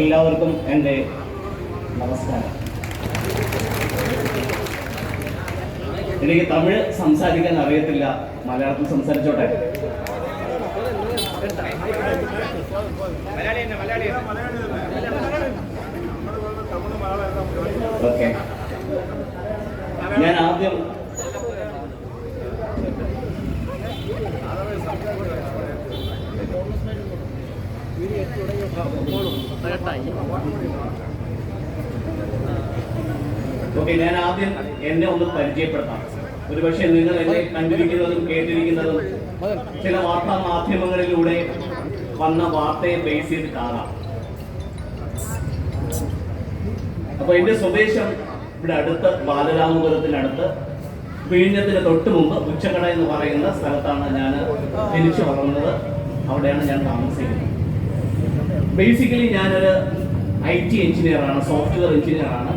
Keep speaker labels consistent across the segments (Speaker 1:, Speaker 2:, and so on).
Speaker 1: എല്ലാവർക്കും എന്റെ നമസ്കാരം. എനിക്ക് തമിഴ് സംസാരിക്കാൻ അറിയത്തില്ല. മലയാളത്തിൽ സംസാരിച്ചോട്ടെ. ഞാൻ ആദ്യം ഓക്കെ ഞാൻ ആദ്യം എന്നെ ഒന്ന് പരിചയപ്പെടുത്താം. ഒരുപക്ഷെ നിങ്ങൾ എന്നെ കണ്ടിരിക്കുന്നതും കേട്ടിരിക്കുന്നതും ചില വാർത്താ മാധ്യമങ്ങളിലൂടെ വന്ന വാർത്തയെ ബേസ് ചെയ്തിട്ടാകാം അപ്പൊ എന്റെ സ്വദേശം ഇവിടെ അടുത്ത് ബാലരാമപുരത്തിനടുത്ത്. വിഴിഞ്ഞത്തിന് തൊട്ട് മുമ്പ് ഉച്ചക്കട എന്ന് പറയുന്ന സ്ഥലത്താണ് ഞാൻ ജനിച്ചു വളർന്നത്. അവിടെയാണ് ഞാൻ താമസിക്കുന്നത്. ബേസിക്കലി ഞാനൊരു ഐ ടി എഞ്ചിനീയർ ആണ് സോഫ്റ്റ്വെയർ എഞ്ചിനീയർ ആണ്.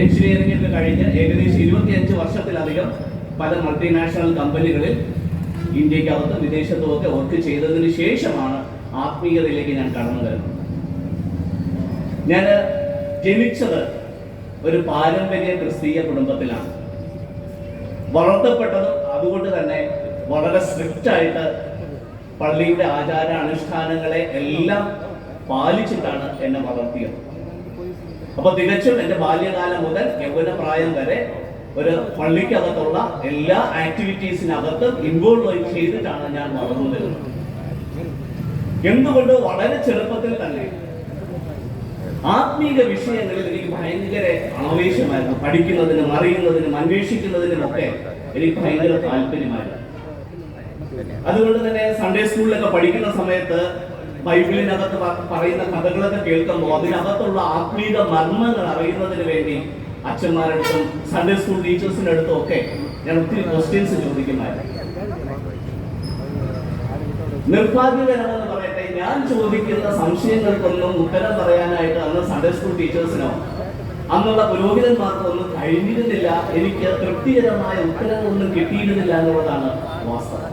Speaker 1: എഞ്ചിനീയറിംഗിൽ കഴിഞ്ഞ് ഏകദേശം ഇരുപത്തിയഞ്ച് വർഷത്തിലധികം പല മൾട്ടിനാഷണൽ കമ്പനികളിൽ ഇന്ത്യക്കകത്ത് വിദേശത്തും ഒക്കെ വർക്ക് ചെയ്തതിന് ശേഷമാണ് ആത്മീയതയിലേക്ക് ഞാൻ കടന്നു വരുന്നത്. ഞാൻ ജനിച്ചത് ഒരു പാരമ്പര്യ ക്രിസ്തീയ കുടുംബത്തിലാണ്. വളർത്തപ്പെട്ടതും അതുകൊണ്ട് തന്നെ വളരെ സ്ട്രിക്റ്റ് ആയിട്ട് പള്ളിയുടെ ആചാര അനുഷ്ഠാനങ്ങളെ എല്ലാം പാലിച്ചിട്ടാണ് എന്നെ വളർത്തിയത്. അപ്പൊ തികച്ചും എന്റെ ബാല്യകാലം മുതൽ യൗവന പ്രായം വരെ ഒരു പള്ളിക്കകത്തുള്ള എല്ലാ ആക്ടിവിറ്റീസിനകത്തും ഇൻവോൾവ് ചെയ്തിട്ടാണ് ഞാൻ വളർന്നത്. എന്തുകൊണ്ട് വളരെ ചെറുപ്പത്തിൽ തന്നെ ആത്മീക വിഷയങ്ങളിൽ എനിക്ക് ഭയങ്കര ആവേശമായിരുന്നു. പഠിക്കുന്നതിനും അറിയുന്നതിനും അന്വേഷിക്കുന്നതിനും ഒക്കെ എനിക്ക് ഭയങ്കര താല്പര്യമായിരുന്നു. അതുകൊണ്ട് തന്നെ സൺഡേ സ്കൂളിലൊക്കെ പഠിക്കുന്ന സമയത്ത് ബൈബിളിനകത്ത് പറയുന്ന കഥകളൊക്കെ കേൾക്കുമ്പോൾ അതിനകത്തുള്ള ആത്മീയ മർമ്മങ്ങൾ അറിയുന്നതിന് വേണ്ടി അച്ഛന്മാരടുത്തും സൺഡേ സ്കൂൾ ടീച്ചേഴ്സിന്റെ അടുത്തും ഒക്കെ ഞാൻ ഒത്തിരി ക്വസ്റ്റ്യൻസ് ചോദിക്കുന്നതായിരുന്നു നിർഭാഗ്യകരമെന്ന് പറയട്ടെ ഞാൻ ചോദിക്കുന്ന സംശയങ്ങൾക്കൊന്നും ഉത്തരം പറയാനായിട്ട് അന്ന് സൺഡേ സ്കൂൾ ടീച്ചേഴ്സിനോ അന്നുള്ള പുരോഹിതന്മാർക്കൊന്നും കഴിഞ്ഞിരുന്നില്ല. എനിക്ക് തൃപ്തികരമായ ഉത്തരങ്ങളൊന്നും കിട്ടിയിരുന്നില്ല എന്നുള്ളതാണ് വാസ്തവം.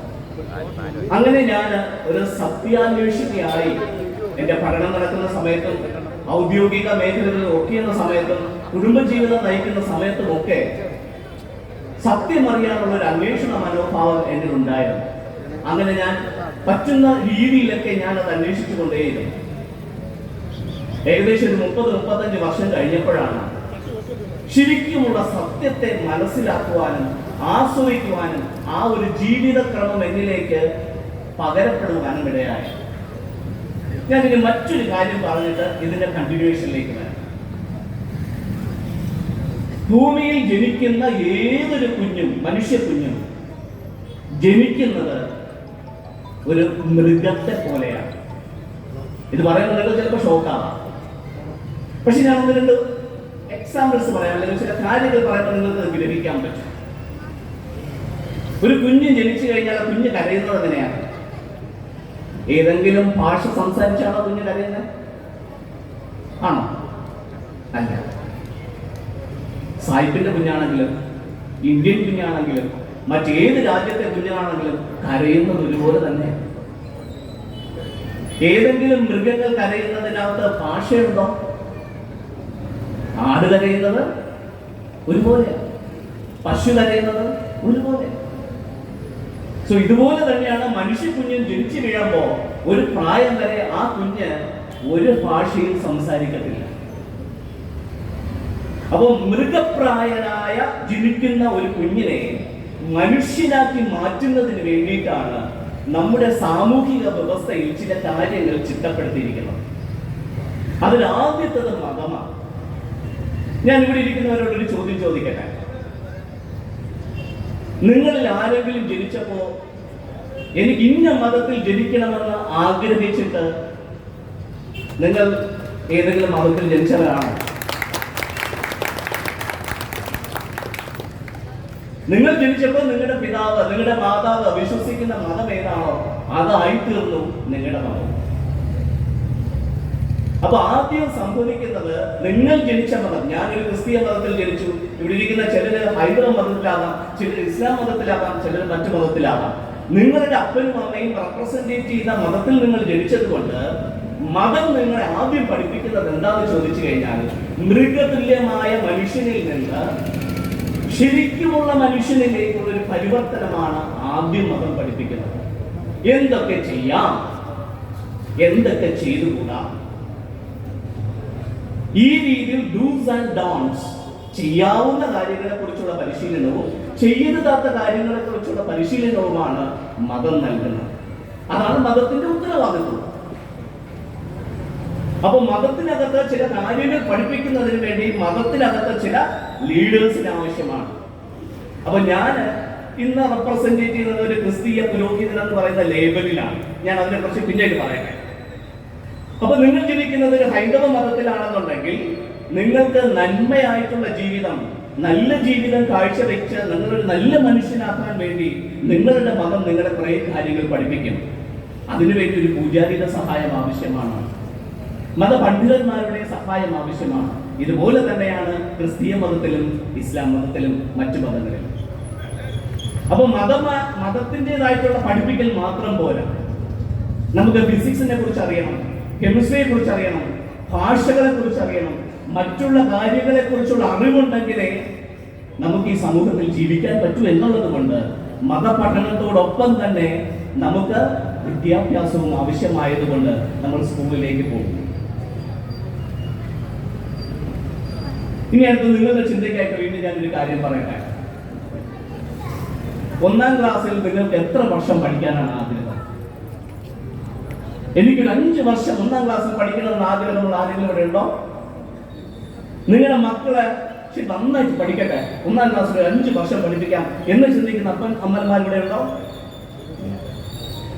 Speaker 1: അങ്ങനെ ഞാൻ ഒരു സത്യാന്വേഷിക്കയായി എന്റെ പഠനം നടക്കുന്ന സമയത്തും ഔദ്യോഗിക മേഖലകളിൽ ഒക്കെയുള്ള സമയത്തും കുടുംബജീവിതം നയിക്കുന്ന സമയത്തും ഒക്കെ സത്യം അറിയാനുള്ള ഒരു അന്വേഷണ മനോഭാവം എന്നിൽ ഉണ്ടായിരുന്നു. അങ്ങനെ ഞാൻ പറ്റുന്ന രീതിയിലൊക്കെ ഞാൻ അത് അന്വേഷിച്ചു കൊണ്ടേയിരുന്നു ഏകദേശം ഒരു മുപ്പത് മുപ്പത്തഞ്ച് വർഷം കഴിഞ്ഞപ്പോഴാണ് ശരിക്കുമുള്ള സത്യത്തെ മനസ്സിലാക്കുവാനും ആസ്വദിക്കുവാനും ആ ഒരു ജീവിതക്രമം എന്നിലേക്ക് പകരപ്പെടുവാനും ഇടയായി. ഞാൻ ഇനി മറ്റൊരു കാര്യം പറഞ്ഞിട്ട് ഇതിന്റെ കണ്ടിന്യൂഷനിലേക്ക് വരാം. ഭൂമിയിൽ ജനിക്കുന്ന ഏതൊരു കുഞ്ഞും മനുഷ്യ കുഞ്ഞും ജനിക്കുന്നത് ഒരു മൃഗത്തെ പോലെയാണ്. ഇത് പറയുന്നത് നിങ്ങൾ ചിലപ്പോൾ ഷോക്കാവാം. പക്ഷെ ഞാൻ ഒന്ന് രണ്ട് എക്സാമ്പിൾസ് പറയാം. അല്ലെങ്കിൽ ചില കാര്യങ്ങൾ പറയുമ്പോൾ നിങ്ങൾക്ക് ഗ്രഹിക്കാൻ പറ്റും. ഒരു കുഞ്ഞ് ജനിച്ചു കഴിഞ്ഞാൽ കുഞ്ഞ് കരയുന്നത് എങ്ങനെയാണ്? ഏതെങ്കിലും ഭാഷ സംസാരിച്ചാണോ കുഞ്ഞ് കരയുന്നത് ആണോ? അല്ല. സായിപ്പിന്റെ കുഞ്ഞാണെങ്കിലും ഇന്ത്യൻ കുഞ്ഞാണെങ്കിലും മറ്റേത് രാജ്യത്തെ കുഞ്ഞാണെങ്കിലും കരയുന്നത് ഒരുപോലെ തന്നെ. ഏതെങ്കിലും മൃഗങ്ങൾ കരയുന്നതിനകത്ത് ഭാഷയുണ്ടോ? ആട് കരയുന്നത് ഒരുപോലെ പശു കരയുന്നത് ഒരുപോലെ സോ ഇതുപോലെ തന്നെയാണ് മനുഷ്യ കുഞ്ഞ് ജനിച്ചു വീഴുമ്പോ ഒരു പ്രായം വരെ ആ കുഞ്ഞ് ഒരു ഭാഷയിൽ സംസാരിക്കത്തില്ല. അപ്പോൾ മൃഗപ്രായനായ ജനിക്കുന്ന ഒരു കുഞ്ഞിനെ മനുഷ്യനാക്കി മാറ്റുന്നതിന് വേണ്ടിയിട്ടാണ് നമ്മുടെ സാമൂഹിക വ്യവസ്ഥയിൽ ചില കാര്യങ്ങൾ ചിട്ടപ്പെടുത്തിയിരിക്കുന്നത്. അതിൽ ആദ്യത്തത് മതമാണ്. ഞാൻ ഇവിടെ ഇരിക്കുന്നവരോട് ഒരു ചോദ്യം ചോദിക്കട്ടെ? നിങ്ങളിൽ ആരെങ്കിലും ജനിച്ചപ്പോ എനിക്ക് ഇന്ന മതത്തിൽ ജനിക്കണമെന്ന് ആഗ്രഹിച്ചിട്ട് നിങ്ങൾ ഏതെങ്കിലും മതത്തിൽ ജനിച്ചവരാണോ. നിങ്ങൾ ജനിച്ചപ്പോൾ നിങ്ങളുടെ പിതാവ് നിങ്ങളുടെ മാതാവ് വിശ്വസിക്കുന്ന മതം ഏതാണോ അതായി തീർന്നു നിങ്ങളുടെ മതം. അപ്പൊ ആദ്യം സംഭവിക്കുന്നത് നിങ്ങൾ ജനിച്ച മതം. ഞാനൊരു ക്രിസ്തീയ മതത്തിൽ ജനിച്ചു. ഇവിടെ ഇരിക്കുന്ന ചിലര് ഹൈന്ദവ മതത്തിലാകാം ചിലർ ഇസ്ലാം മതത്തിലാകാം ചിലർ മറ്റു മതത്തിലാകാം. നിങ്ങളുടെ അപ്പനും അമ്മയും റെപ്രസെന്റേറ്റ് ചെയ്യുന്ന മതത്തിൽ നിങ്ങൾ ജനിച്ചത് കൊണ്ട് മതം നിങ്ങളെ ആദ്യം പഠിപ്പിക്കുന്നത് എന്താണെന്ന് ചോദിച്ചു കഴിഞ്ഞാൽ മൃഗതുല്യമായ മനുഷ്യനിൽ നിന്ന് ശരിക്കുമുള്ള മനുഷ്യനിലേക്കുള്ള ഒരു പരിവർത്തനമാണ് ആദ്യം മതം പഠിപ്പിക്കുന്നത്. എന്തൊക്കെ ചെയ്യാം? എന്തൊക്കെ ചെയ്തുകൂടാ? ഈ രീതിയിൽ ഡൂസ് ആൻഡ് ഡോൺസ് ചെയ്യാവുന്ന കാര്യങ്ങളെ കുറിച്ചുള്ള പരിശീലനവും ചെയ്യരുതാത്ത കാര്യങ്ങളെ കുറിച്ചുള്ള പരിശീലനവുമാണ് മതം നൽകുന്നത്. അതാണ് മതത്തിന്റെ ഉത്തരവാദിത്വം. അപ്പൊ മതത്തിനകത്ത് ചില കാര്യങ്ങൾ പഠിപ്പിക്കുന്നതിന് വേണ്ടി മതത്തിനകത്ത് ചില ലീഡേഴ്സിന് ആവശ്യമാണ്. അപ്പൊ ഞാൻ ഇന്ന് റെപ്രസെന്റ് ചെയ്യുന്നത് ഒരു ക്രിസ്തീയ പുരോഹിതൻ എന്ന് പറയുന്ന ലേബലിലാണ്. ഞാൻ അതിനെ കുറിച്ച് പിന്നീട് പറയട്ടെ അപ്പൊ നിങ്ങൾ ജീവിക്കുന്നത് ഒരു ഹൈന്ദവ മതത്തിലാണെന്നുണ്ടെങ്കിൽ നിങ്ങൾക്ക് നന്മയായിട്ടുള്ള ജീവിതം നല്ല ജീവിതം കാഴ്ചവെച്ച് നിങ്ങളൊരു നല്ല മനുഷ്യനാക്കാൻ വേണ്ടി നിങ്ങളുടെ മതം നിങ്ങളെ കുറെ കാര്യങ്ങൾ പഠിപ്പിക്കും. അതിനുവേണ്ടി ഒരു പൂജാരിയുടെ സഹായം ആവശ്യമാണ്. മതപണ്ഡിതന്മാരുടെ സഹായം ആവശ്യമാണ്. ഇതുപോലെ തന്നെയാണ് ക്രിസ്തീയ മതത്തിലും ഇസ്ലാം മതത്തിലും മറ്റു മതങ്ങളിലും. അപ്പൊ മതം മതത്തിന്റെതായിട്ടുള്ള പഠിപ്പിക്കൽ മാത്രം പോരാ. നമുക്ക് ഫിസിക്സിനെ കുറിച്ച് അറിയണം. കെമിസ്ട്രിയെ കുറിച്ച് അറിയണം ഭാഷകളെ കുറിച്ച് അറിയണം മറ്റുള്ള കാര്യങ്ങളെ കുറിച്ചുള്ള അറിവുണ്ടെങ്കിലേ നമുക്ക് ഈ സമൂഹത്തിൽ ജീവിക്കാൻ പറ്റൂ എന്നുള്ളത് കൊണ്ട് മതപഠനത്തോടൊപ്പം തന്നെ നമുക്ക് വിദ്യാഭ്യാസവും ആവശ്യമായതുകൊണ്ട് നമ്മൾ സ്കൂളിലേക്ക് പോകും. ഇനി അടുത്ത് നിങ്ങളുടെ ചിന്തയ്ക്കായിട്ട് വീണ്ടും ഞാനൊരു കാര്യം പറയട്ടെ. ഒന്നാം ക്ലാസ്സിൽ നിങ്ങൾക്ക് എത്ര വർഷം പഠിക്കാനാണ് ആഗ്രഹം? എനിക്കൊരു അഞ്ച് വർഷം ഒന്നാം ക്ലാസ്സിൽ പഠിക്കണമെന്ന് ആഗ്രഹമുള്ള ആരെങ്കിലും ഇവിടെ ഉണ്ടോ? നിങ്ങളുടെ മക്കളെ നന്നായിട്ട് പഠിക്കട്ടെ. ഒന്നാം ക്ലാസ്സിൽ അഞ്ച് വർഷം പഠിപ്പിക്കാം എന്ന് ചിന്തിക്കുന്ന അപ്പൻ അമ്മന്മാർ ഇവിടെ ഉണ്ടോ?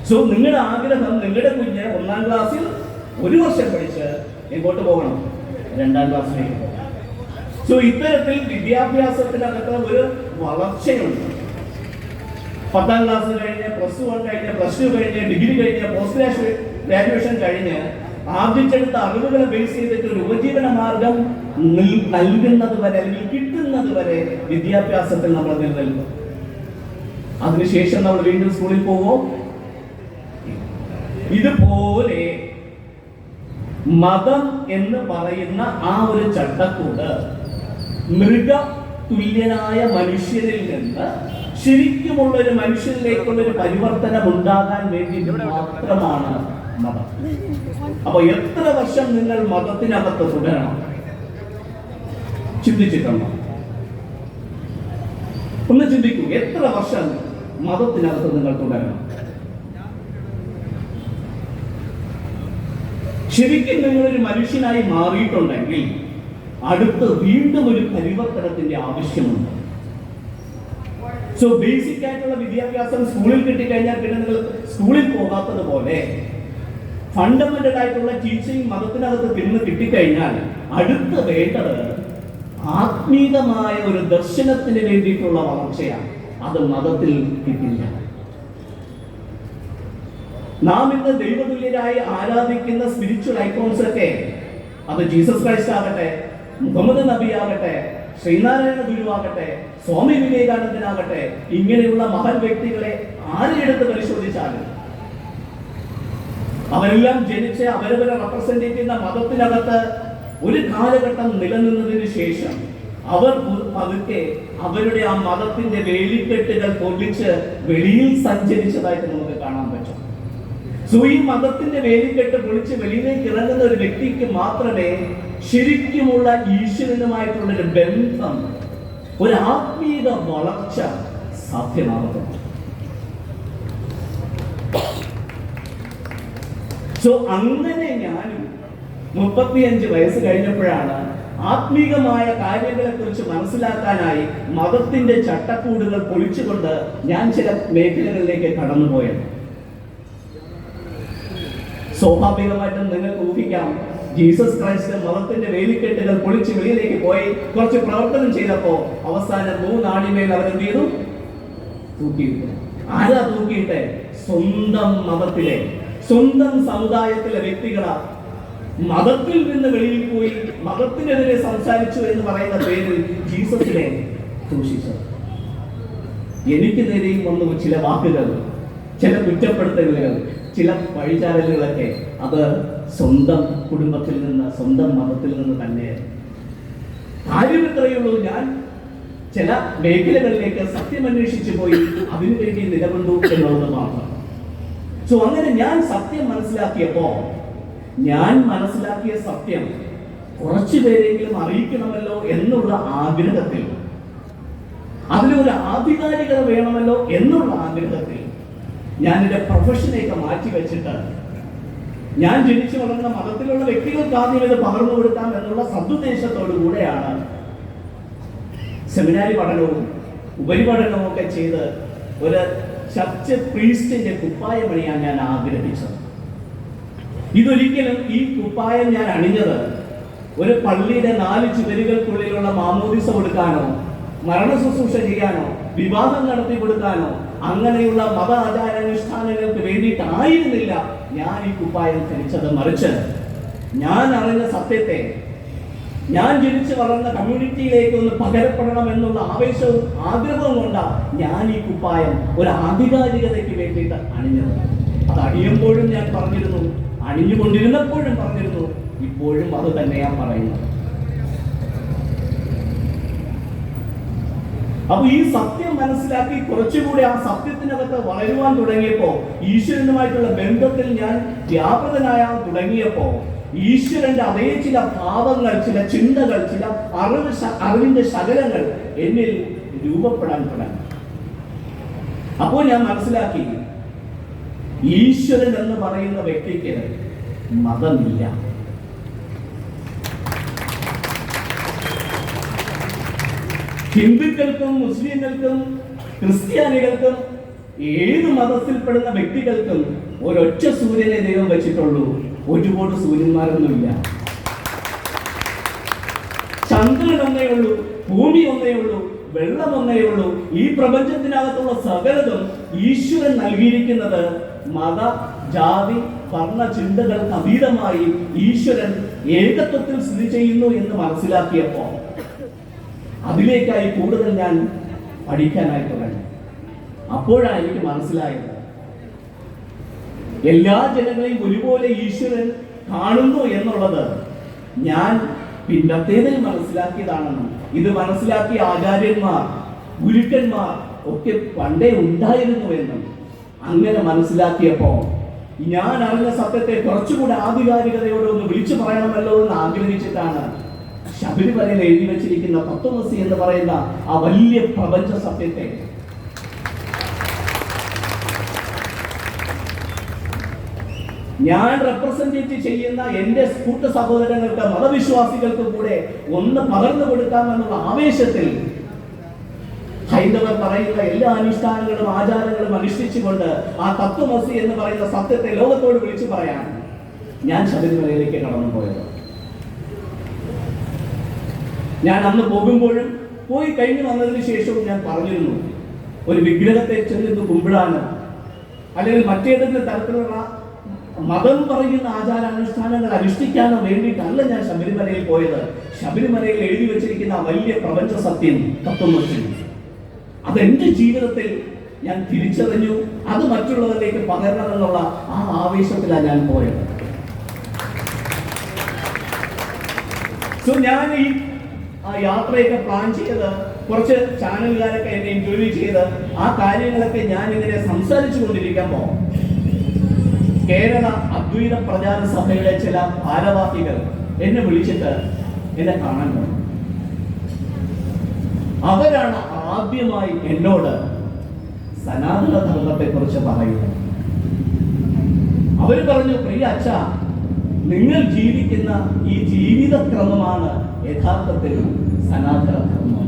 Speaker 1: സോ നിങ്ങളുടെ ആഗ്രഹം നിങ്ങളുടെ കുഞ്ഞ് ഒന്നാം ക്ലാസ്സിൽ ഒരു വർഷം പഠിച്ച് ഇങ്ങോട്ട് പോകണം. രണ്ടാം ക്ലാസ്സിലേക്ക് പോകണം. സോ ഇത്തരത്തിൽ വിദ്യാഭ്യാസത്തിനകത്ത് ഒരു വളർച്ചയുണ്ട്. പത്താം ക്ലാസ് കഴിഞ്ഞ് പ്ലസ് വൺ കഴിഞ്ഞ് പ്ലസ് ടു കഴിഞ്ഞ് ഡിഗ്രി കഴിഞ്ഞ് പോസ്റ്റ് ഗ്രാജുവേഷൻ ഗ്രാജുവേഷൻ കഴിഞ്ഞ് ആർജിച്ചെടുത്ത അറിവുകളെ ബേസ് ചെയ്തിട്ട് ഒരു ഉപജീവന മാർഗം നൽകുന്നത് വരെ അല്ലെങ്കിൽ കിട്ടുന്നത് വരെ വിദ്യാഭ്യാസത്തിൽ നമ്മൾ നിലനിൽക്കും അതിനുശേഷം നമ്മൾ വീണ്ടും സ്കൂളിൽ പോവോ? ഇതുപോലെ മതം എന്ന് പറയുന്ന ആ ഒരു ചട്ടക്കൂട് മൃഗ തുല്യനായ മനുഷ്യരിൽ നിന്ന് ശരിക്കുമുള്ള ഒരു മനുഷ്യനിലേക്കുള്ള ഒരു പരിവർത്തനം ഉണ്ടാകാൻ വേണ്ടി മാത്രമാണ് മതം. അപ്പൊ എത്ര വർഷം നിങ്ങൾ മതത്തിനകത്ത് തുടരണം? ചിന്തിച്ചിട്ടുണ്ടോ? ഒന്ന് ചിന്തിക്കൂ എത്ര വർഷം മതത്തിനകത്ത് നിങ്ങൾ തുടരണം? ശരിക്കും നിങ്ങളൊരു മനുഷ്യനായി മാറിയിട്ടുണ്ടെങ്കിൽ അടുത്ത് വീണ്ടും ഒരു പരിവർത്തനത്തിന്റെ ആവശ്യമുണ്ട്. സോ ബേസിക് ആയിട്ടുള്ള വിദ്യാഭ്യാസം സ്കൂളിൽ കിട്ടിക്കഴിഞ്ഞാൽ പിന്നെ നിങ്ങൾ സ്കൂളിൽ പോകാത്തത് പോലെ ഫണ്ടമെന്റൽ ആയിട്ടുള്ള ടീച്ചിങ് മതത്തിനകത്ത് പിന്നെ കിട്ടിക്കഴിഞ്ഞാൽ അടുത്ത വേണ്ടത് ആത്മീകമായ ഒരു ദർശനത്തിന് വേണ്ടിയിട്ടുള്ള വളർച്ചയാണ്. അത് മതത്തിൽ കിട്ടില്ല. നാം ഇന്ന് ദൈവതുല്യരായി ആരാധിക്കുന്ന സ്പിരിച്വൽ ഐക്കോൺസ് ഒക്കെ അത് ജീസസ് ക്രൈസ്റ്റ് ആകട്ടെ മുഹമ്മദ് നബി ആകട്ടെ ശ്രീനാരായണ ഗുരുവാകട്ടെ സ്വാമി വിവേകാനന്ദനാകട്ടെ ഇങ്ങനെയുള്ള മഹൻ വ്യക്തികളെ ആരെടുത്ത് പരിശോധിച്ചാലും അവരെല്ലാം ജനിച്ച് അവരവരെ റെപ്രസെന്റ് ചെയ്യുന്ന മതത്തിനകത്ത് ഒരു കാലഘട്ടം നിലനിന്നതിന് ശേഷം അവർ പതുക്കെ അവരുടെ ആ മതത്തിന്റെ വേലിക്കെട്ടുകൾ പൊളിച്ച് വെളിയിൽ സഞ്ചരിച്ചതായിട്ട് നമുക്ക് കാണാൻ പറ്റും. സോ ഈ മതത്തിന്റെ വേലിക്കെട്ട് പൊളിച്ച് വെളിയിലേക്ക് ഇറങ്ങുന്ന ഒരു വ്യക്തിക്ക് മാത്രമേ ശരിക്കുമുള്ള ഈശ്വരനുമായിട്ടുള്ള ഒരു ബന്ധം ഒരു ആത്മീയ വളർച്ച സാധ്യമാകുന്നു സോ അങ്ങനെ ഞാൻ മുപ്പത്തിയഞ്ച് വയസ്സ് കഴിഞ്ഞപ്പോഴാണ് ആത്മീകമായ കാര്യങ്ങളെ കുറിച്ച് മനസ്സിലാക്കാനായി മതത്തിന്റെ ചട്ടക്കൂടുകൾ പൊളിച്ചുകൊണ്ട് ഞാൻ ചില മേഖലകളിലേക്ക് കടന്നുപോയത്. സ്വാഭാവികമായിട്ടും നിങ്ങൾക്ക് ഊഹിക്കാം ജീസസ് ക്രൈസ്റ്റ് മതത്തിന്റെ വേലിക്കെട്ടുകൾ പൊളിച്ച് വെളിയിലേക്ക് പോയി കുറച്ച് പ്രവർത്തനം ചെയ്തപ്പോ അവസാനം മൂന്നാണിമേൽ അവരെന്ത് ചെയ്തു? തൂക്കിയിട്ടു. ആരാ തൂക്കിയിട്ടെ? സ്വന്തം മതത്തിലെ സ്വന്തം സമുദായത്തിലെ വ്യക്തികളാണ് മതത്തിൽ നിന്ന് വെളിയിൽ പോയി മതത്തിനെതിരെ സംസാരിച്ചു എന്ന് പറയുന്ന പേരിൽ ജീസസിനെ ദൂഷിച്ചത് എനിക്ക് നേരെയും വന്നു ചില വാക്കുകൾ ചില കുറ്റപ്പെടുത്തലുകൾ ചില വഴിചാരലുകളൊക്കെ അത് സ്വന്തം കുടുംബത്തിൽ നിന്ന് സ്വന്തം മതത്തിൽ നിന്ന് തന്നെ. കാര്യം ഇത്രയുള്ളൂ ഞാൻ ചില മേഖലകളിലേക്ക് സത്യം അന്വേഷിച്ചു പോയി അതിനുവേണ്ടി നിലകൊണ്ടു എന്നുള്ളത് മാത്രം. സോ അങ്ങനെ ഞാൻ സത്യം മനസ്സിലാക്കിയപ്പോ ഞാൻ മനസ്സിലാക്കിയ സത്യം കുറച്ചു പേരെങ്കിലും അറിയിക്കണമല്ലോ എന്നുള്ള ആഗ്രഹത്തിൽ അതിലൊരു ആധികാരികത വേണമല്ലോ എന്നുള്ള ആഗ്രഹത്തിൽ ഞാൻ എന്റെ പ്രൊഫഷനെയൊക്കെ മാറ്റി വെച്ചിട്ട് ഞാൻ ജനിച്ചു വളർന്ന മതത്തിലുള്ള വ്യക്തികൾക്ക് ആദ്യം ഇത് പകർന്നു കൊടുക്കാം എന്നുള്ള സതുദ്ദേശത്തോടു കൂടെയാണ് സെമിനാരി പഠനവും ഉപരിപഠനവും ഒക്കെ ചെയ്ത് ഒരു ചർച്ച് പ്രീസ്റ്റിന്റെ കുപ്പായം അണിയാൻ ഞാൻ ആഗ്രഹിച്ചത്. ഇതൊരിക്കലും ഈ കുപ്പായം ഞാൻ അണിഞ്ഞത് ഒരു പള്ളിയുടെ നാല് ചുവരുകൾക്കുള്ളിലുള്ള മാമോദിസ കൊടുക്കാനോ മരണ ശുശ്രൂഷ ചെയ്യാനോ വിവാഹം നടത്തി കൊടുക്കാനോ അങ്ങനെയുള്ള മത ആചാരാനുഷ്ഠാനങ്ങൾക്ക് വേണ്ടിയിട്ടായിരുന്നില്ല ഞാൻ ഈ കുപ്പായം ധരിച്ചത്. മറിച്ച് ഞാൻ അറിഞ്ഞ സത്യത്തെ ഞാൻ ജനിച്ചു വളർന്ന കമ്മ്യൂണിറ്റിയിലേക്ക് ഒന്ന് പകരപ്പെടണം എന്നുള്ള ആവേശവും ആഗ്രഹവും കൊണ്ടാണ് ഞാൻ ഈ കുപ്പായം ഒരു ആധികാരികതയ്ക്ക് വേണ്ടിയിട്ട് അണിഞ്ഞത്. അത് അണിയുമ്പോഴും ഞാൻ പറഞ്ഞിരുന്നു അണിഞ്ഞുകൊണ്ടിരുന്നപ്പോഴും പറഞ്ഞിരുന്നു ഇപ്പോഴും അത് തന്നെയാ പറയുന്നത്. അപ്പൊ ഈ സത്യം മനസ്സിലാക്കി കുറച്ചുകൂടി ആ സത്യത്തിനകത്ത് വളരുവാൻ തുടങ്ങിയപ്പോ ഈശ്വരനുമായിട്ടുള്ള ബന്ധത്തിൽ ഞാൻ വ്യാപൃതനായാൻ തുടങ്ങിയപ്പോ ഈശ്വരന്റെ അതേ ചില ഭാവങ്ങൾ ചില ചിന്തകൾ ചില അറിവ് അറിവിന്റെ ശകലങ്ങൾ എന്നിൽ രൂപപ്പെടാൻ തുടങ്ങി. അപ്പോൾ ഞാൻ മനസ്സിലാക്കി ഈശ്വരൻ എന്ന് പറയുന്ന വ്യക്തിക്ക് മതമില്ല. ഹിന്ദുക്കൾക്കും മുസ്ലിങ്ങൾക്കും ക്രിസ്ത്യാനികൾക്കും ഏത് മതത്തിൽപ്പെടുന്ന വ്യക്തികൾക്കും ഒരൊറ്റ സൂര്യനെ ദൈവം വെച്ചിട്ടുള്ളൂ. ഒരുപാട് സൂര്യന്മാരൊന്നുമില്ല. ചന്ദ്രൻ ഒന്നേ ഉള്ളൂ ഭൂമി ഒന്നേ ഉള്ളൂ വെള്ളം ഒന്നേ ഉള്ളൂ. ഈ പ്രപഞ്ചത്തിനകത്തുള്ള സകലതും ഈശ്വരൻ നൽകിയിരിക്കുന്നത് മത ജാതി വർണ ചിന്തകൾക്ക് അതീതമായി ഈശ്വരൻ ഏകത്വത്തിൽ സ്ഥിതി ചെയ്യുന്നു എന്ന് മനസ്സിലാക്കിയപ്പോൾ അതിലേക്കായി കൂടുതൽ ഞാൻ പഠിക്കാനായി തുടങ്ങി അപ്പോഴാണ് എനിക്ക് മനസ്സിലായത് എല്ലാ ജനങ്ങളെയും ഒരുപോലെ ഈശ്വരൻ കാണുന്നു എന്നുള്ളത് ഞാൻ പിന്നത്തേതിൽ മനസ്സിലാക്കിയതാണെന്നും ഇത് മനസ്സിലാക്കിയ ആചാര്യന്മാർ ഗുരുക്കന്മാർ ഒക്കെ പണ്ടേ ഉണ്ടായിരുന്നു എന്നും അങ്ങനെ മനസ്സിലാക്കിയപ്പോൾ ഞാൻ അറിഞ്ഞ സത്യത്തെ കുറച്ചുകൂടെ ആധികാരികതയോടെ ഒന്ന് വിളിച്ചു പറയണമല്ലോ എന്ന് ആഗ്രഹിച്ചിട്ടാണ് ശബരിമലയിൽ എഴുതി വെച്ചിരിക്കുന്ന തത്വമസി എന്ന് പറയുന്ന ആ വലിയ പ്രപഞ്ച സത്യത്തെ ഞാൻ റെപ്രസെന്റേറ്റ് ചെയ്യുന്ന എന്റെ കൂട്ട സഹോദരങ്ങൾക്ക് മതവിശ്വാസികൾക്ക് കൂടെ ഒന്ന് പകർന്നു കൊടുക്കാമെന്നുള്ള ആവേശത്തിൽ ഹൈന്ദവർ പറയുന്ന എല്ലാ അനുഷ്ഠാനങ്ങളും ആചാരങ്ങളും അനുഷ്ഠിച്ചുകൊണ്ട് ആ തത്വമസി എന്ന് പറയുന്ന സത്യത്തെ ലോകത്തോട് വിളിച്ചു പറയാൻ ഞാൻ ശബരിമലയിലേക്ക് കടന്നു പോയത് ഞാൻ അന്ന് പോകുമ്പോഴും പോയി കഴിഞ്ഞു വന്നതിന് ശേഷവും ഞാൻ പറഞ്ഞിരുന്നു. ഒരു വിഗ്രഹത്തെ ചെന്നിട്ട് കുമ്പിടാനോ അല്ലെങ്കിൽ മറ്റേതെങ്കിലും തരത്തിലുള്ള മതം പറയുന്ന ആചാരാനുഷ്ഠാനങ്ങൾ അനുഷ്ഠിക്കാനോ വേണ്ടിയിട്ടല്ല ഞാൻ ശബരിമലയിൽ പോയത്. ശബരിമലയിൽ എഴുതി വെച്ചിരിക്കുന്ന വലിയ പ്രപഞ്ച സത്യം തത്വം വെച്ചിരുന്നു അതെന്റെ ജീവിതത്തിൽ ഞാൻ തിരിച്ചറിഞ്ഞു. അത് മറ്റുള്ളവരിലേക്ക് പകരണമെന്നുള്ള ആ ആവേശത്തിലാണ് ഞാൻ പോയത്. സോ ഞാൻ ഈ ആ യാത്രയൊക്കെ പ്ലാൻ ചെയ്ത് കുറച്ച് ചാനലുകാരൊക്കെ എന്നെ ഇന്റർവ്യൂ ചെയ്ത് ആ കാര്യങ്ങളൊക്കെ ഞാൻ ഇങ്ങനെ സംസാരിച്ചു കൊണ്ടിരിക്കുമ്പോൾ കേരള അദ്വൈത പ്രചാര സഭയുടെ ചില ഭാരവാഹികൾ എന്നെ വിളിച്ചിട്ട് എന്നെ കാണാൻ വന്നു അവരാണ് ആദ്യമായി എന്നോട് സനാതന ധർമ്മത്തെ കുറിച്ച് പറയുന്നത്. അവർ പറഞ്ഞു പ്രിയ അച്ഛ നിങ്ങൾ ജീവിക്കുന്ന ഈ ജീവിതക്രമമാണ് യഥാർത്ഥത്തിൽ സനാതന ധർമ്മം.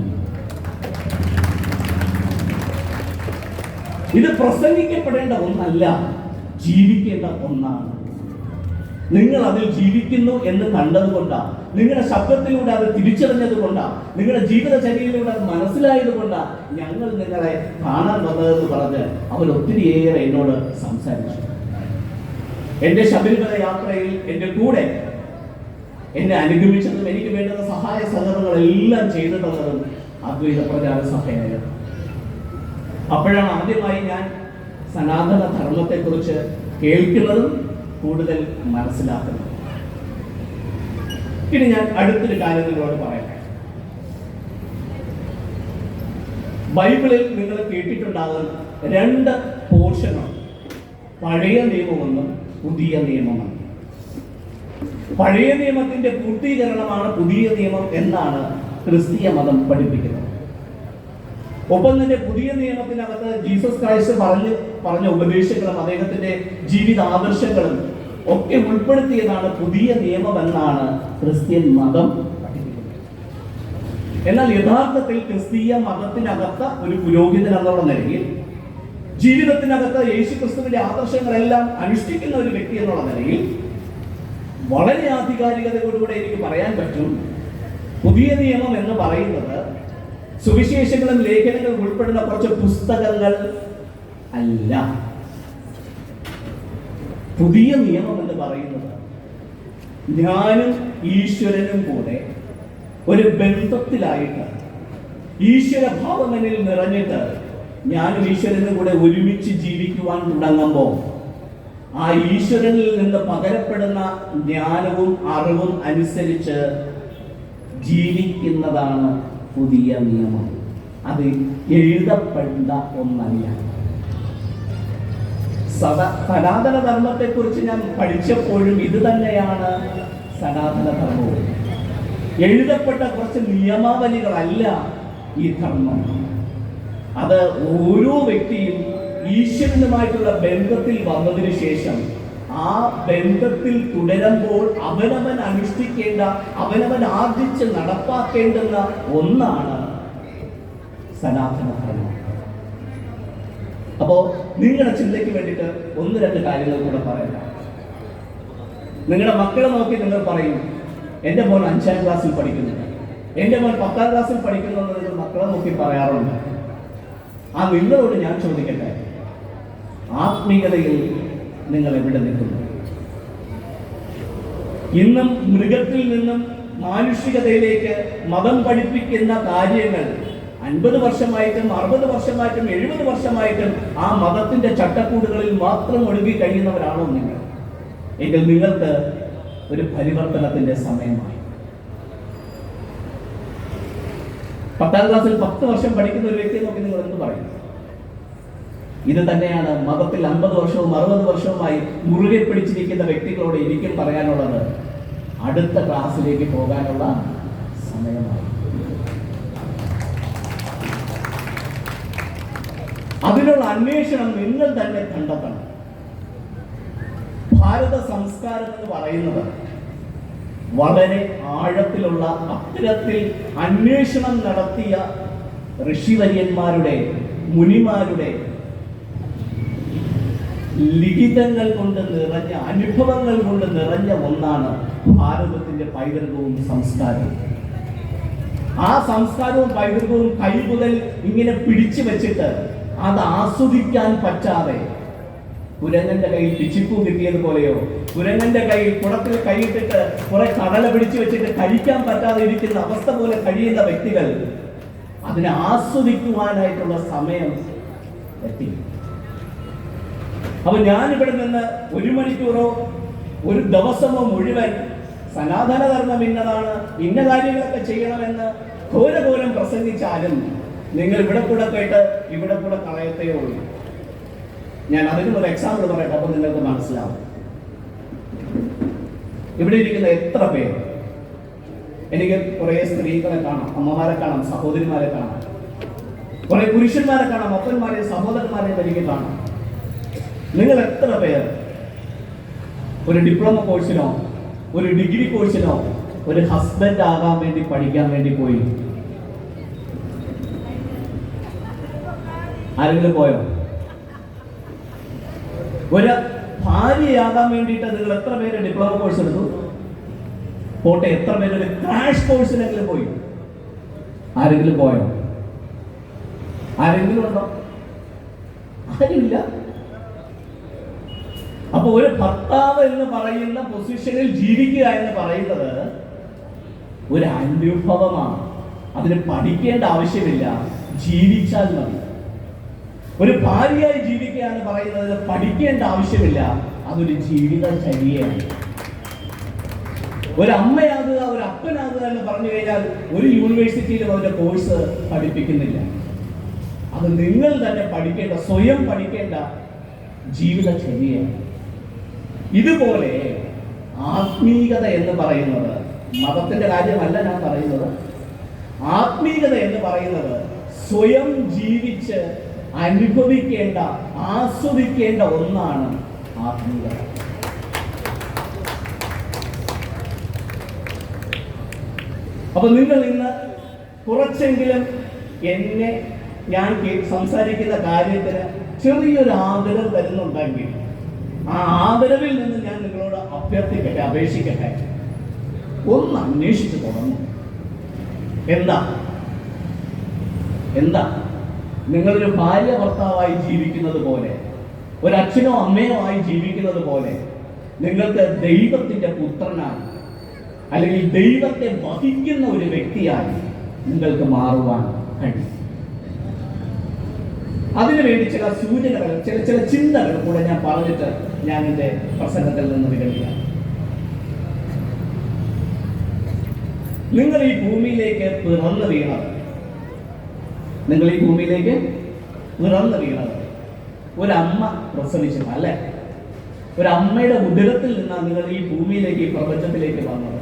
Speaker 1: ഇത് പ്രസംഗിക്കപ്പെടേണ്ട ഒന്നല്ല. ജീവിക്കേണ്ട ഒന്നാണ്. നിങ്ങൾ അതിൽ ജീവിക്കുന്നു എന്ന് കണ്ടതുകൊണ്ടാണ് നിങ്ങളുടെ ശബ്ദത്തിലൂടെ അത് തിരിച്ചറിഞ്ഞത് കൊണ്ടാണ് നിങ്ങളുടെ ജീവിതചര്യയിലൂടെ അത് മനസ്സിലായത് കൊണ്ടാണ് ഞങ്ങൾ നിങ്ങളെ കാണാൻ വന്നതെന്ന് പറഞ്ഞ് അവൻ ഒത്തിരിയേറെ എന്നോട് സംസാരിച്ചു. എന്റെ ശബരിമല യാത്രയിൽ എന്റെ കൂടെ എന്നെ അനുഗമിച്ചതും എനിക്ക് വേണ്ടുന്ന സഹായ സഹകരണങ്ങളെല്ലാം ചെയ്തിട്ടുള്ളതും അദ്വൈത പ്രചാര സഭയായിരുന്നു അപ്പോഴാണ് ആദ്യമായി ഞാൻ സനാതന ധർമ്മത്തെക്കുറിച്ച് കേൾക്കുന്നതും കൂടുതൽ മനസ്സിലാക്കുന്നതും. ഇനി ഞാൻ അടുത്തൊരു കാര്യം നിങ്ങളോട് പറയട്ടെ ബൈബിളിൽ നിങ്ങൾ കേട്ടിട്ടുണ്ടാകുന്ന രണ്ട് പോർഷനുണ്ട് പഴയ നിയമമെന്നും പുതിയ നിയമമെന്നും പഴയ നിയമത്തിന്റെ പൂർത്തീകരണമാണ് പുതിയ നിയമം എന്നാണ് ക്രിസ്തീയ മതം പഠിപ്പിക്കുന്നത്. ഒപ്പം തന്നെ പുതിയ നിയമത്തിനകത്ത് ജീസസ് ക്രൈസ്റ്റ് പറഞ്ഞ് പറഞ്ഞ ഉപദേശങ്ങളും അദ്ദേഹത്തിന്റെ ജീവിത ആദർശങ്ങളും ഒക്കെ ഉൾപ്പെടുത്തിയതാണ് പുതിയ നിയമം എന്നാണ് ക്രിസ്ത്യൻ മതം എന്നാൽ യഥാർത്ഥത്തിൽ ക്രിസ്തീയ മതത്തിനകത്ത ഒരു പുരോഹിതൻ എന്നുള്ള നിലയിൽ ജീവിതത്തിനകത്ത് യേശു ക്രിസ്തുവിന്റെ ആദർശങ്ങളെല്ലാം അനുഷ്ഠിക്കുന്ന ഒരു വ്യക്തി എന്നുള്ള നിലയിൽ വളരെ ആധികാരികതയോടുകൂടെ എനിക്ക് പറയാൻ പറ്റും പുതിയ നിയമം എന്ന് പറയുന്നത് സുവിശേഷങ്ങളും ലേഖനങ്ങളും ഉൾപ്പെടുന്ന കുറച്ച് പുസ്തകങ്ങൾ അല്ല. പുതിയ നിയമം എന്ന് പറയുന്നത് ഞാനും ഈശ്വരനും കൂടെ ഒരു ബന്ധത്തിലായിട്ട് ഈശ്വരഭാവം എന്നിൽ നിറഞ്ഞിട്ട് ഞാനും ഈശ്വരനും കൂടെ ഒരുമിച്ച് ജീവിക്കുവാൻ തുടങ്ങുമ്പോൾ ആ ഈശ്വരനിൽ നിന്ന് പകരപ്പെടുന്ന ജ്ഞാനവും അറിവും അനുസരിച്ച് ജീവിക്കുന്നതാണ് പുതിയ നിയമം. അത് എഴുതപ്പെട്ട ഒന്നല്ല. സദാ സനാതന ധർമ്മത്തെ കുറിച്ച് ഞാൻ പഠിച്ചപ്പോഴും ഇത് തന്നെയാണ് സനാതന ധർമ്മവും എഴുതപ്പെട്ട കുറച്ച് നിയമാവലികളല്ല ഈ ധർമ്മം. അത് ഓരോ വ്യക്തിയും ഈശ്വരനുമായിട്ടുള്ള ബന്ധത്തിൽ വന്നതിന് ശേഷം ആ ബന്ധത്തിൽ തുടരുമ്പോൾ അവനവൻ അനുഷ്ഠിക്കേണ്ട അവനവൻ ആർജിച്ച് നടപ്പാക്കേണ്ടുന്ന ഒന്നാണ് സനാതന ധർമ്മം അപ്പോ നിങ്ങളുടെ ചിന്തയ്ക്ക് വേണ്ടിയിട്ട് ഒന്ന് രണ്ട് കാര്യങ്ങൾ കൂടെ പറയാം. നിങ്ങളുടെ മക്കളെ നോക്കി നിങ്ങൾ പറയും എന്റെ മോൻ അഞ്ചാം ക്ലാസ്സിൽ പഠിക്കുന്നു. എന്റെ മോൻ പത്താം ക്ലാസ്സിൽ പഠിക്കുന്നു എന്ന് നിങ്ങൾ മക്കളെ നോക്കി പറയാറുണ്ട്. ആ നിങ്ങളോട് ഞാൻ ചോദിക്കട്ടെ ആത്മീയതയിൽ നിങ്ങൾ എവിടെ നിൽക്കുന്നു? ഇന്നും മൃഗത്തിൽ നിന്നും മാനുഷികതയിലേക്ക് മതം പഠിപ്പിക്കുന്ന കാര്യങ്ങൾ അൻപത് വർഷമായിട്ടും അറുപത് വർഷമായിട്ടും എഴുപത് വർഷമായിട്ടും ആ മതത്തിന്റെ ചട്ടക്കൂടുകളിൽ മാത്രം ഒഴുകി കഴിയുന്നവരാണോ നിങ്ങൾ? എങ്കിൽ നിങ്ങൾക്ക് ഒരു പരിവർത്തനത്തിന്റെ സമയമായി. പത്താം ക്ലാസ്സിൽ പത്ത് വർഷം പഠിക്കുന്ന ഒരു വ്യക്തിയെ നോക്കി നിങ്ങൾ എന്ത് പറയും. ഇത് തന്നെയാണ് മതത്തിൽ അമ്പത് വർഷവും അറുപത് വർഷവുമായി മുറുകെ പിടിച്ചിരിക്കുന്ന വ്യക്തികളോട് എനിക്കും പറയാനുള്ളത്. അടുത്ത ക്ലാസ്സിലേക്ക് പോകാനുള്ള സമയമായി. അതിനുള്ള അന്വേഷണം നിങ്ങൾ തന്നെ കണ്ടെത്തണം. ഭാരത സംസ്കാരം എന്ന് പറയുന്നത് വളരെ ആഴത്തിലുള്ള അത്തരത്തിൽ അന്വേഷണം നടത്തിയ ഋഷിവര്യന്മാരുടെ മുനിമാരുടെ ലിഖിതങ്ങൾ കൊണ്ട് നിറഞ്ഞ അനുഭവങ്ങൾ കൊണ്ട് നിറഞ്ഞ ഒന്നാണ് ഭാരതത്തിന്റെ പൈതൃകവും സംസ്കാരവും. ആ സംസ്കാരവും പൈതൃകവും കൈമുതൽ ഇങ്ങനെ പിടിച്ചു വെച്ചിട്ട് അത് ആസ്വദിക്കാൻ പറ്റാതെ കുരങ്ങന്റെ കയ്യിൽ പിച്ചിപ്പൂ കിട്ടിയതുപോലെയോ കുരങ്ങന്റെ കയ്യിൽ കുടത്തിൽ കൈയിട്ടിട്ട് കുറെ കടല പിടിച്ചു വെച്ചിട്ട് കഴിക്കാൻ പറ്റാതെ ഇരിക്കുന്ന അവസ്ഥ പോലെ കഴിയുന്ന വ്യക്തികൾ അതിനെ ആസ്വദിക്കുവാനായിട്ടുള്ള സമയം എത്തി അപ്പൊ ഞാൻ ഇവിടെ നിന്ന് ഒരു മണിക്കൂറോ ഒരു ദിവസമോ മുഴുവൻ സനാതന ധർമ്മം ഇന്നതാണ് ഇന്ന കാര്യങ്ങളൊക്കെ ചെയ്യണമെന്ന് ഘോരഘോരം പ്രസംഗിച്ചാലും നിങ്ങൾ ഇവിടെ കൂടെ കേട്ട് ഇവിടെ കൂടെ കളയത്തേ ഉള്ളൂ. ഞാൻ അതിനും ഒരു എക്സാമ്പിൾ പറയട്ടെ അപ്പൊ നിങ്ങൾക്ക് മനസ്സിലാവും. ഇവിടെ ഇരിക്കുന്ന എത്ര പേർ എനിക്ക് കുറെ സ്ത്രീകളെ കാണാം അമ്മമാരെ കാണാം സഹോദരിമാരെ കാണാം. കുറെ പുരുഷന്മാരെ കാണാം അപ്പന്മാരെ സഹോദരന്മാരെയും എനിക്ക് കാണാം. നിങ്ങൾ എത്ര പേർ? ഒരു ഡിപ്ലോമ കോഴ്സിനോ ഒരു ഡിഗ്രി കോഴ്സിനോ ഒരു ഹസ്ബൻഡ് ആകാൻ വേണ്ടി പഠിക്കാൻ വേണ്ടി പോയി? ആരെങ്കിലും പോയോ? ഒരു ഭാര്യയാകാൻ വേണ്ടിയിട്ട് നിങ്ങൾ എത്ര പേര് ഡിപ്ലോമ കോഴ്സ് എടുത്തു? പോട്ടെ എത്ര പേര്? ഒരു ക്രാഷ് കോഴ്സിനെങ്കിലും പോയി. ആരെങ്കിലും പോയോ? ആരെങ്കിലും ഉണ്ടോ? ആരുമില്ല. അപ്പൊ ഒരു ഭർത്താവ് എന്ന് പറയുന്ന പൊസിഷനിൽ ജീവിക്കുക എന്ന് പറയുന്നത് ഒരു അനുഭവമാണ് അതിന് പഠിക്കേണ്ട ആവശ്യമില്ല. ജീവിച്ചാൽ മതി. ഒരു ഭാര്യയായി ജീവിക്കുക എന്ന് പറയുന്നത് പഠിക്കേണ്ട ആവശ്യമില്ല. അതൊരു ജീവിത ജീവിതചര്യയാണ്. ഒരു അമ്മയാകുക ഒരു അപ്പനാകുക എന്ന് പറഞ്ഞു കഴിഞ്ഞാൽ ഒരു യൂണിവേഴ്സിറ്റിയിലും അവരുടെ കോഴ്സ് പഠിപ്പിക്കുന്നില്ല. അത് നിങ്ങൾ തന്നെ പഠിക്കേണ്ട സ്വയം പഠിക്കേണ്ട ജീവിത ജീവിതചര്യയാണ്. ഇതുപോലെ ആത്മീകത എന്ന് പറയുന്നത് മതത്തിന്റെ കാര്യമല്ല ഞാൻ പറയുന്നത്. ആത്മീകത എന്ന് പറയുന്നത് സ്വയം ജീവിച്ച് അനുഭവിക്കേണ്ട ആസ്വദിക്കേണ്ട ഒന്നാണ് ആത്മീകത. അപ്പൊ നിങ്ങൾ ഇന്ന് കുറച്ചെങ്കിലും എന്നെ ഞാൻ സംസാരിക്കുന്ന കാര്യത്തിന് ചെറിയൊരു ആദരം തരുന്നുണ്ടെങ്കിൽ ആ ആദരവിൽ നിന്ന് ഞാൻ നിങ്ങളോട് അഭ്യർത്ഥിക്കട്ടെ അപേക്ഷിക്കട്ടെ. ഒന്ന് അന്വേഷിച്ചു തുടങ്ങും. എന്താ? എന്താ? നിങ്ങളൊരു ഭാര്യ ഭർത്താവായി ജീവിക്കുന്നത് പോലെ ഒരു അച്ഛനോ അമ്മയോ ആയി ജീവിക്കുന്നത് പോലെ നിങ്ങൾക്ക് ദൈവത്തിന്റെ പുത്രനായി അല്ലെങ്കിൽ ദൈവത്തെ വഹിക്കുന്ന ഒരു വ്യക്തിയായി നിങ്ങൾക്ക് മാറുവാൻ കഴിയും. അതിനുവേണ്ടി ചില സൂചനകൾ ചില ചില ചിന്തകൾ കൂടെ ഞാൻ പറഞ്ഞിട്ട് ഞാൻ എന്റെ പ്രസംഗത്തിൽ നിന്ന് വിരമിക്കാം. നിങ്ങൾ ഈ ഭൂമിയിലേക്ക് പിറന്നു വീണത്. നിങ്ങൾ ഈ ഭൂമിയിലേക്ക് പിറന്നു വീണത്. ഒരമ്മ പ്രസവിച്ചത് അല്ലേ? ഒരമ്മയുടെ ഉദരത്തിൽ നിന്നാണ് നിങ്ങൾ ഈ ഭൂമിയിലേക്ക് ഈ പ്രപഞ്ചത്തിലേക്ക് വന്നത്.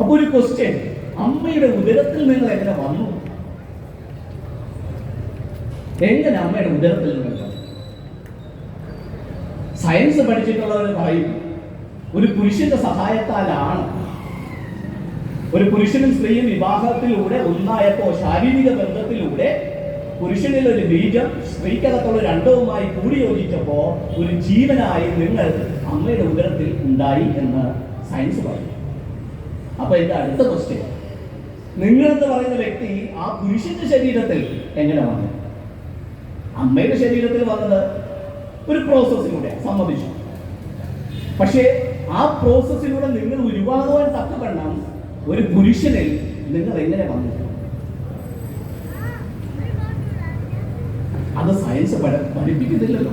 Speaker 1: അപ്പൊ ഒരു ക്വസ്റ്റ്യൻ അമ്മയുടെ ഉദരത്തിൽ നിങ്ങൾ എങ്ങനെ വന്നു? എങ്ങനെ അമ്മയുടെ ഉദരത്തിൽ നിന്ന് സയൻസ് പഠിച്ചിട്ടുള്ളവർ പറയും ഒരു പുരുഷന്റെ സഹായത്താലാണ്. ഒരു പുരുഷനും സ്ത്രീയും വിവാഹത്തിലൂടെ ഒന്നായപ്പോ ശാരീരിക ബന്ധത്തിലൂടെ പുരുഷനിൽ ഒരു ബീജം സ്ത്രീക്കകത്തുള്ള രണ്ടവുമായി കൂടി യോജിച്ചപ്പോ ഒരു ജീവനായി നിങ്ങൾ അമ്മയുടെ ഉദരത്തിൽ ഉണ്ടായി എന്ന് സയൻസ് പറയും. അപ്പൊ എന്റെ അടുത്ത ക്വസ്റ്റ്യൻ നിങ്ങൾ എന്ന് പറയുന്ന വ്യക്തി ആ പുരുഷന്റെ ശരീരത്തിൽ എങ്ങനെ വന്നു? അമ്മയുടെ ശരീരത്തിൽ വന്നത് ഒരു പ്രോസസ്സിലൂടെ സമ്മതിച്ചു പക്ഷേ ആ പ്രോസസ്സിലൂടെ നിങ്ങൾ ഉരുവാകുവാൻ തക്കവണ്ണം ഒരു പുരുഷനിൽ നിങ്ങൾ എങ്ങനെ വന്നു അത് സയൻസ് പഠ- പഠിപ്പിക്കുന്നില്ലല്ലോ.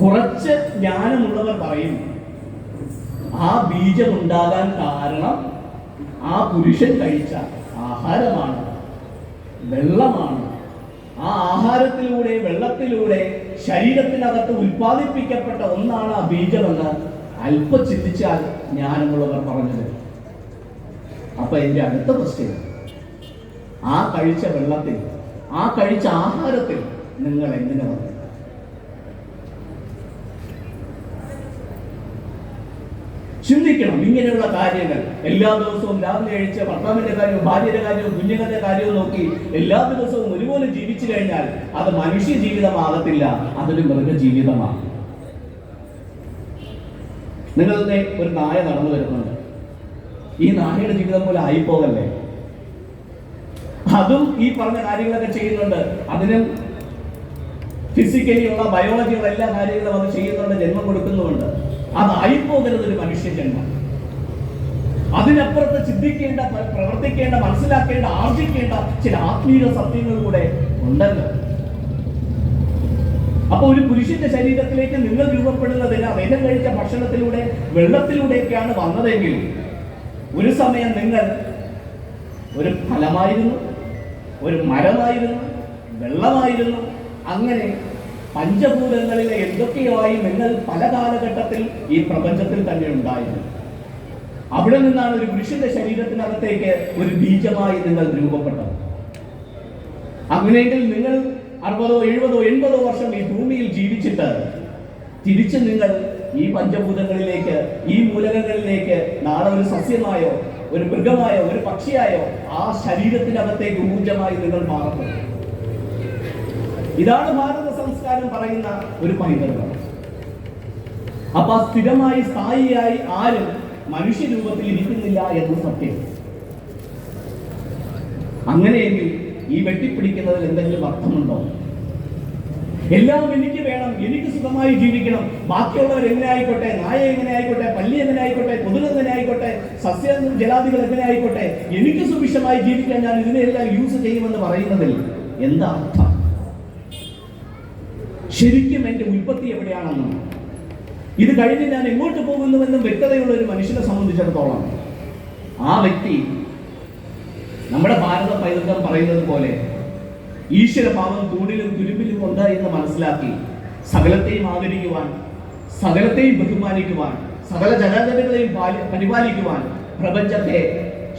Speaker 1: കുറച്ച് ജ്ഞാനമുള്ളവർ പറയും ആ ബീജം ഉണ്ടാകാൻ കാരണം ആ പുരുഷൻ കഴിച്ച ആഹാരമാണ് വെള്ളമാണ് ആ ആഹാരത്തിലൂടെ വെള്ളത്തിലൂടെ ശരീരത്തിനകത്ത് ഉൽപ്പാദിപ്പിക്കപ്പെട്ട ഒന്നാണ് ആ ബീജമെന്ന് അല്പം ചിന്തിച്ചാൽ ജ്ഞാനമുള്ളവർ പറഞ്ഞത് അപ്പൊ എന്റെ അടുത്ത പ്രശ്നം ആ കഴിച്ച വെള്ളത്തിൽ ആ കഴിച്ച ആഹാരത്തിൽ നിങ്ങൾ എങ്ങനെ വന്നു? ചിന്തിക്കണം ഇങ്ങനെയുള്ള കാര്യങ്ങൾ. എല്ലാ ദിവസവും രാവിലെ അഴിച്ച് ഭർത്താവിന്റെ കാര്യവും ഭാര്യയുടെ കാര്യവും കുഞ്ഞുങ്ങളുടെ കാര്യവും നോക്കി എല്ലാ ദിവസവും ഒരുപോലെ ജീവിച്ചു കഴിഞ്ഞാൽ അത് മനുഷ്യ ജീവിതമാകത്തില്ല അതൊരു മൃഗ ജീവിതമാണ് നിങ്ങളുടെ ഒരു നായ നടന്നു വരുന്നുണ്ട്. ഈ നായയുടെ ജീവിതം പോലെ ആയിപ്പോകല്ലേ? അതും ഈ പറഞ്ഞ കാര്യങ്ങളൊക്കെ ചെയ്യുന്നുണ്ട്. അതിനും ഫിസിക്കലി ഉള്ള ബയോളജിയുള്ള എല്ലാ കാര്യങ്ങളും അത് ചെയ്യുന്നുണ്ട് ജന്മം കൊടുക്കുന്നുമുണ്ട്. അതായിപ്പോകരുത് ഒരു മനുഷ്യ ജന്മം അതിനപ്പുറത്ത് ചിന്തിക്കേണ്ട പ്രവർത്തിക്കേണ്ട മനസ്സിലാക്കേണ്ട ആർജിക്കേണ്ട ചില ആത്മീയ സത്യങ്ങൾ കൂടെ ഉണ്ടല്ലോ. അപ്പൊ ഒരു പുരുഷന്റെ ശരീരത്തിലേക്ക് നിങ്ങൾ രൂപപ്പെടുന്നതിന് അദ്ദേഹം കഴിച്ച ഭക്ഷണത്തിലൂടെ വെള്ളത്തിലൂടെയൊക്കെയാണ് വന്നതെങ്കിൽ ഒരു സമയം നിങ്ങൾ ഒരു ഫലമായിരുന്നു ഒരു മരമായിരുന്നു വെള്ളമായിരുന്നു അങ്ങനെ പഞ്ചഭൂതങ്ങളിലെ എന്തൊക്കെയായി നിങ്ങൾ പല കാലഘട്ടത്തിൽ ഈ പ്രപഞ്ചത്തിൽ തന്നെ ഉണ്ടായിരുന്നു. അവിടെ നിന്നാണ് ഒരു പുരുഷന്റെ ശരീരത്തിനകത്തേക്ക് ഒരു ബീജമായി നിങ്ങൾ രൂപപ്പെട്ടത്. അങ്ങനെയെങ്കിൽ നിങ്ങൾ അറുപതോ എഴുപതോ എൺപതോ വർഷം ഈ ഭൂമിയിൽ ജീവിച്ചിട്ട് തിരിച്ച് നിങ്ങൾ ഈ പഞ്ചഭൂതങ്ങളിലേക്ക് ഈ മൂലകങ്ങളിലേക്ക് നാളെ ഒരു സസ്യമായോ ഒരു മൃഗമായോ ഒരു പക്ഷിയായോ ആ ശരീരത്തിനകത്തേക്ക് ഊർജമായി നിങ്ങൾ മാറുന്നു. ഇതാണ് ഭാരത സംസ്കാരം പറയുന്ന ഒരു പൈതൃകം അപ്പൊ സ്ഥിരമായി സ്ഥായിയായി ആരും മനുഷ്യരൂപത്തിൽ ഇരിക്കുന്നില്ല എന്ന് സത്യം. അങ്ങനെയെങ്കിൽ ഈ വെട്ടിപ്പിടിക്കുന്നതിൽ എന്തെങ്കിലും അർത്ഥമുണ്ടോ? എല്ലാം എനിക്ക് വേണം എനിക്ക് സുഖമായി ജീവിക്കണം. ബാക്കിയുള്ളവർ എങ്ങനെ ആയിക്കോട്ടെ? നായ എങ്ങനെ ആയിക്കോട്ടെ? പല്ലി എങ്ങനെ ആയിക്കോട്ടെ? കൊതുക് എങ്ങനെ ആയിക്കോട്ടെ? സസ്യ ജലാദികൾ എങ്ങനെ ആയിക്കോട്ടെ? എനിക്ക് സുഭിക്ഷമായി ജീവിക്കാൻ ഞാൻ ഇതിനെല്ലാം യൂസ് ചെയ്യുമെന്ന് പറയുന്നതിൽ എന്താ അർത്ഥം? ശരിക്കും എന്റെ ഉൽപ്പത്തി എവിടെയാണെന്നും ഇത് കഴിഞ്ഞ് ഞാൻ എങ്ങോട്ട് പോകുന്നുവെന്നും വ്യക്തതയുള്ള ഒരു മനുഷ്യനെ സംബന്ധിച്ചിടത്തോളം ആ വ്യക്തി നമ്മുടെ ഭാരത പൈതൃകം പറയുന്നത് പോലെ ഈശ്വരഭാവം തൂണിലും തുരുമ്പിലും ഉണ്ട് എന്ന് മനസ്സിലാക്കി സകലത്തെയും ആദരിക്കുവാൻ സകലത്തെയും ബഹുമാനിക്കുവാൻ സകല ജനതകളെയും പാലി- പരിപാലിക്കുവാൻ പ്രപഞ്ചത്തെ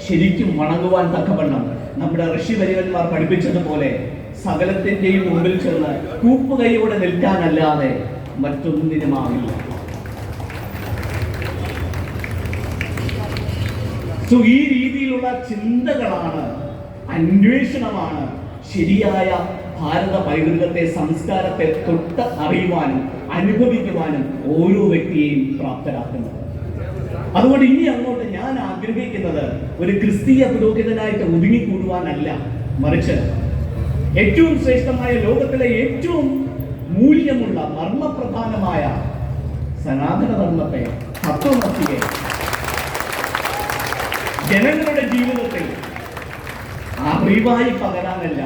Speaker 1: ശരിക്കും വണങ്ങുവാൻ തക്കവണ്ണം നമ്മുടെ ഋഷി വരികന്മാർ പഠിപ്പിച്ചതുപോലെ സകലത്തിന്റെയും മുമ്പിൽ ചെന്ന് കൂപ്പുകൈയോടെ നിൽക്കാനല്ലാതെ മറ്റൊന്നിനുമാവില്ല. സോ ഈ രീതിയിലുള്ള ചിന്തകളാണ് അന്വേഷണമാണ് ശരിയായ ഭാരത പൈതൃകത്തെ സംസ്കാരത്തെ തൊട്ട് അറിയുവാനും അനുഭവിക്കുവാനും ഓരോ വ്യക്തിയെയും പ്രാപ്തരാക്കുന്നത്. അതുകൊണ്ട് ഇനി അങ്ങോട്ട് ഞാൻ ആഗ്രഹിക്കുന്നത് ഒരു ക്രിസ്തീയ പുരോഹിതനായിട്ട് ഒതുങ്ങിക്കൂടുവാനല്ല. മറിച്ച് ഏറ്റവും ശ്രേഷ്ഠമായ ലോകത്തിലെ ഏറ്റവും മൂല്യമുള്ള മർമ്മപ്രധാനമായ സനാതന ധർമ്മത്തെ തത്വമസിയെ ജനങ്ങളുടെ ജീവിതത്തിൽ അറിവായി പകരാനല്ല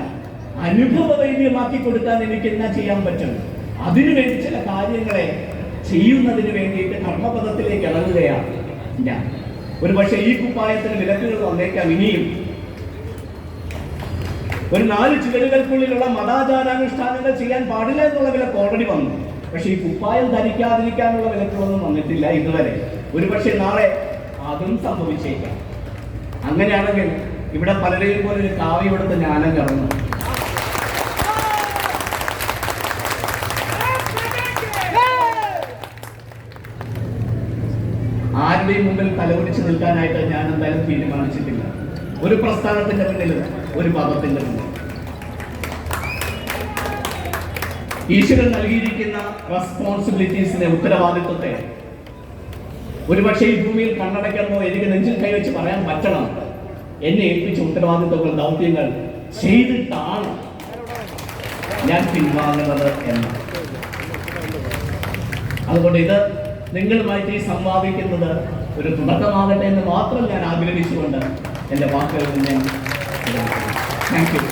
Speaker 1: അനുഭവവൈദ്യമാക്കി കൊടുക്കാൻ എനിക്ക് എന്നാ ചെയ്യാൻ പറ്റും? അതിനുവേണ്ടി ചില കാര്യങ്ങളെ ചെയ്യുന്നതിന് വേണ്ടിയിട്ട് കർമ്മപദത്തിലേക്ക് ഇറങ്ങുകയാണ് ഞാൻ. ഒരു പക്ഷേ ഈ കുപ്പായത്തിന് വിലക്കുകൾ വന്നേക്കാം ഇനിയും. ഒരു നാല് ചുവരുകൾക്കുള്ളിലുള്ള മതാചാരാനുഷ്ഠാനങ്ങൾ ചെയ്യാൻ പാടില്ല എന്നുള്ള വില ഓൾറെഡി വന്നു. പക്ഷെ ഈ കുപ്പായം ധരിക്കാതിരിക്കാനുള്ള വിലക്കുകളൊന്നും വന്നിട്ടില്ല ഇതുവരെ. ഒരു പക്ഷേ നാളെ അതും സംഭവിച്ചേക്കാം. അങ്ങനെയാണെങ്കിൽ ഇവിടെ പലരെയും പോലെ ഒരു കാവ്യ ഇവിടുത്തെ ജ്ഞാനം കറന്നു. ആരുടെയും മുമ്പിൽ തലകുനിച്ച് നിൽക്കാനായിട്ട് ഞാൻ എന്തായാലും തീരുമാനിച്ചിട്ടില്ല. ഒരു പ്രസ്ഥാനത്തിന്റെ മുന്നിൽ ഒരു പദത്തിന്റെ മുന്നിൽ ഈശ്വരൻ നൽകിയിരിക്കുന്ന റെസ്പോൺസിബിലിറ്റീസിന്റെ ഉത്തരവാദിത്വത്തെ ഒരുപക്ഷെ ഈ ഭൂമിയിൽ കണ്ണടയ്ക്കണമോ എനിക്ക് നെഞ്ചിൽ കൈവച്ച് പറയാൻ പറ്റണം. എന്നെ ഏൽപ്പിച്ച ഉത്തരവാദിത്വങ്ങൾ ദൗത്യങ്ങൾ ചെയ്തിട്ടാണ് ഞാൻ പിൻവാങ്ങുന്നത് എന്ന്. അതുകൊണ്ട് ഇത് നിങ്ങളുമായിട്ട് സംവാദിക്കുന്നത് ഒരു തുടക്കമാകട്ടെ എന്ന് മാത്രം ഞാൻ ആഗ്രഹിച്ചുകൊണ്ട് എന്റെ വാക്കുകളിൽ ഞാൻ Thank you.